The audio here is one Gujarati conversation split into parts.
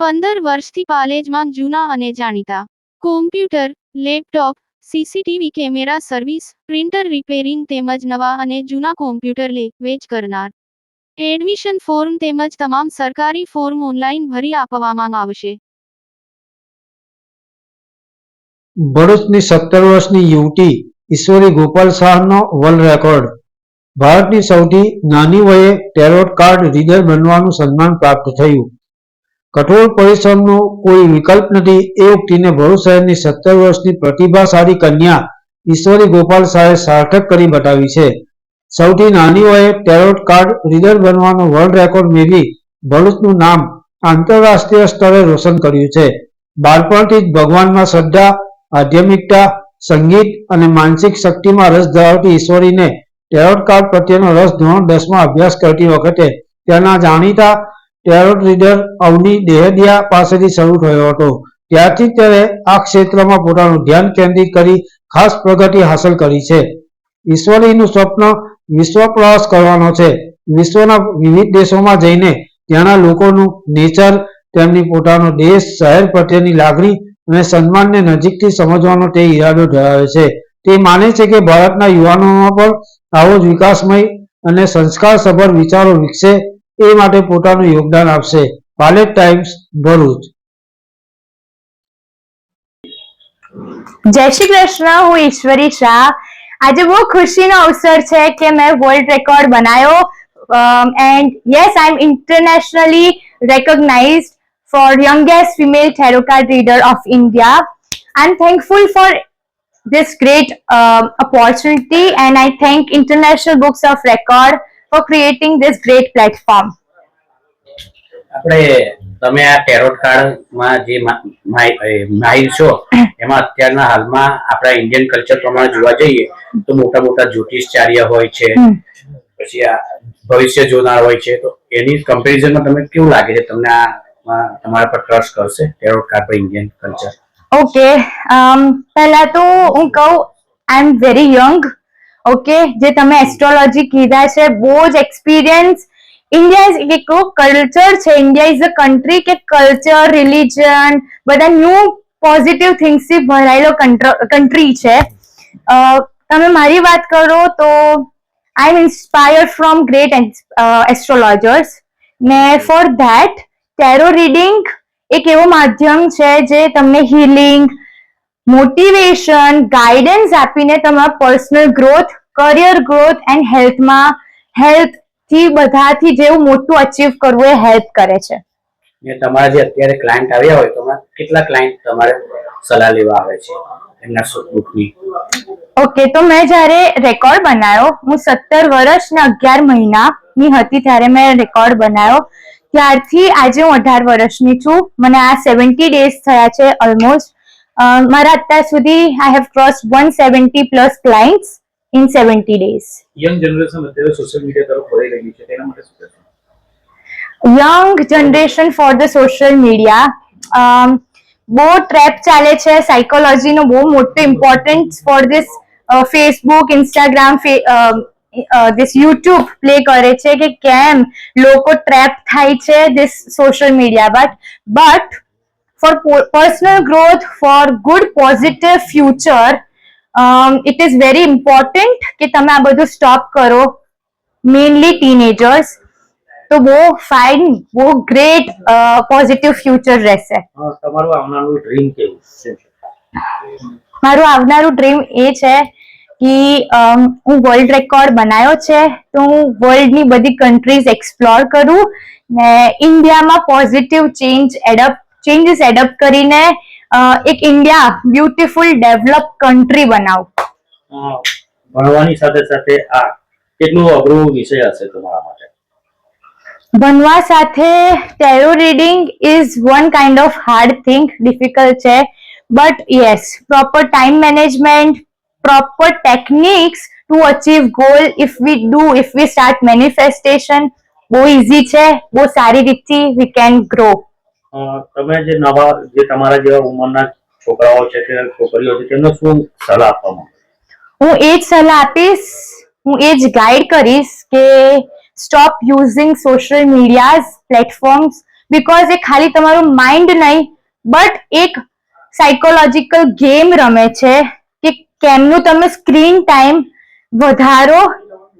પંદર વર્ષથી પાલેજમાં જૂના અને જાણીતા. Computer laptop CCTV camera service printer repairing તેમજ નવા અને જૂના કોમ્પ્યુટર લે, વેચ કરનાર. એડમિશન ફોર્મ તેમજ તમામ સરકારી ફોર્મ ઓનલાઈન ભરી આપવામાં આવશે. ભરૂચની સત્તર વર્ષની યુવતી ઈશ્વરી ગોપાલ શાહનો વર્લ્ડ રેકોર્ડ ભારતની સૌથી નાની વયે ટેરોટ કાર્ડ રીડર બનવાનું સન્માન પ્રાપ્ત થયું. કઠોર પરિશ્રમનો કોઈ વિકલ્પ નથી. એ ઉક્તિને ભરૂચ શહેરની સત્તર વર્ષની પ્રતિભાશાળી કન્યા ઈશ્વરી ગોપાલ શાહે સાર્થક કરી બતાવી છે. સૌથી નાની ટેરોટ કાર્ડ રીડર બનવાનો વર્લ્ડ રેકોર્ડ મેળવી ભરૂચનું નામ આંતરરાષ્ટ્રીય સ્તરે રોશન કર્યું છે. બાળપણથી જ ભગવાનમાં શ્રદ્ધા, આધ્યાત્મિકતા, સંગીત અને માનસિક શક્તિમાં રસ ધરાવતી ઈશ્વરીને ટેરોટ કાર્ડ પ્રત્યેનો રસ ધોરણ દસમાં અભ્યાસ કરતી વખતે તેના જાણીતા ટેરોટ રીડર અવની દેહડિયા પાસેથી શરૂ થયો હતો. ત્યારથી તેણે આ ક્ષેત્રમાં પોતાનું ધ્યાન કેન્દ્રિત કરી ખાસ પ્રગતિ હાંસલ કરી છે. ઈશ્વરીનું સ્વપ્ન વિશ્વ પ્રવાસ કરવાનો છે. વિશ્વના વિવિધ દેશોમાં જઈને ત્યાંના લોકોનું નેચર, તેમની પોતાનો દેશ, શહેર પ્રત્યેની લાગણી અને સન્માનને નજીકથી સમજવાનો તે ઈરાદો ધરાવે છે. તે માને છે કે ભારતના યુવાનોમાં પણ આવો જ વિકાસમય અને સંસ્કારસભર વિચારો વિકસે એ માટે પોતાનું યોગદાન આપશે પાલેટ ટાઈમ્સ ભરૂચ જય શ્રી કૃષ્ણ હું ઈશ્વરી શાહ આજે બહુ ખુશીનો અવસર છે કે મેં વર્લ્ડ રેકોર્ડ બનાવ્યો and yes I am internationally recognized for youngest female tarot card reader of India. I'm thankful for this great um, opportunity and I thank International Books of Record for creating this great platform. આપણે તમે આ ટેરોટ કાર્ડમાં જે મા- એ માહિર છો એમાં અત્યારના હાલમાં આપણા ઇન્ડિયન કલ્ચર પ્રમાણે જોવા જઈએ તો મોટા મોટા જ્યોતિષચાર્ય હોય છે પછી આ ભવિષ્ય જોનાર હોય છે તો એની કમ્પેરિઝનમાં તમને કેવું લાગે છે? તમને આ તમારા પર ટ્રસ્ટ કરશે ટેરોટ કાર્ડ પર ઇન્ડિયન કલ્ચર ઓકે પહેલા તો હું કહું I am very young okay, જે તમે એસ્ટ્રોલોજી કીધા છે, બહુ જ એક્સપિરિયન્સ ઇન્ડિયા એક કલ્ચર છે. ઇન્ડિયા ઇઝ અ કન્ટ્રી કે કલ્ચર રિલિજન બધા ન્યૂ પોઝિટિવ થિંગ્સથી ભરાયેલો કન્ટ્રી છે. તમે મારી વાત કરો તો I am inspired from great astrologers ને ફોર ધેટ ટેરો રીડિંગ એક એવું માધ્યમ છે જે તમને હીલિંગ મોટિવેશન ગાઈડન્સ આપીને તમારા personal growth career growth and હેલ્થમાં હેલ્થથી બધાથી જેવું મોટું અચીવ કરવું એ હેલ્પ કરે છે. ને તમારા જે અત્યારે ક્લાયન્ટ આવ્યા હોય તો કેટલા ક્લાયન્ટ તમારે સલાહ લેવા આવે છે? એમના સુખની ઓકે તો મેં જ્યારે રેકોર્ડ બનાવ્યો હું સત્તર વર્ષ ને અગિયાર મહિનાની હતી ત્યારે મેં રેકોર્ડ બનાવ્યો ત્યારથી આજે હું અઢાર વર્ષની છું. મને આ સેવન્ટી ડેઝ થયા છે ઓલમોસ્ટ મારા અત્યાર સુધી I have cross one seventy plus clients in seventy days young generation અત્યારે સોશિયલ મીડિયા તરફ વળી રહી છે તેના માટે શું કહેશો? Young generation for the social media બહુ ટ્રેપ ચાલે છે સાયકોલોજીનો બહુ મોટો importance for this Facebook Instagram this YouTube play કરે છે કે કેમ લોકો ટ્રેપ થાય છે this social media but but for personal growth for good positive future it is very important કે તમે આ બધું સ્ટોપ કરો મેઇનલી ટીનેજર્સ તો બહુ ફાઇન બહુ ગ્રેટ પોઝિટિવ ફ્યુચર રહેશે. તમારું આવનારું ડ્રીમ કેવું છે? મારું આવનારું ડ્રીમ એ છે કે હું વર્લ્ડ રેકોર્ડ બનાવ્યો છે તો હું વર્લ્ડની બધી કન્ટ્રીઝ એક્સપ્લોર કરું ને ઇન્ડિયામાં positive change adapt changes adapt કરીને એક ઇન્ડિયા બ્યુટીફુલ ડેવલપ કન્ટ્રી બનાવું. ભણવાની સાથે સાથે આ કેટલું અઘરો વિષય હશે તમારા માટે? ભણવા સાથે tarot reading is one kind of hard thing difficult છે. But yes proper time management proper techniques to achieve goal if we do if we start manifestation બહુ ઇઝી છે બહુ સારી રીતથી વી કેન ગ્રો તમે જે નવા, જે તમારા જેવા ઉંમરના છોકરાઓ છે કે છોકરીઓ છે, તેમને શું સલાહ આપવામાં હું એ જ સલાહ આપીશ, હું એ જ ગાઈડ કરીશ કે stop using social medias platforms because એ ખાલી તમારું માઇન્ડ નહીં બટ એક સાયકોલોજીકલ ગેમ રમે છે કે કેમનું તમે સ્ક્રીન ટાઈમ વધારો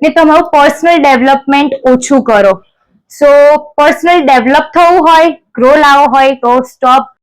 ને તમારું પર્સનલ ડેવલપમેન્ટ ઓછું કરો. સો પર્સનલ ડેવલપ થવું હોય ગ્રો લાવો હોય તો સ્ટોપ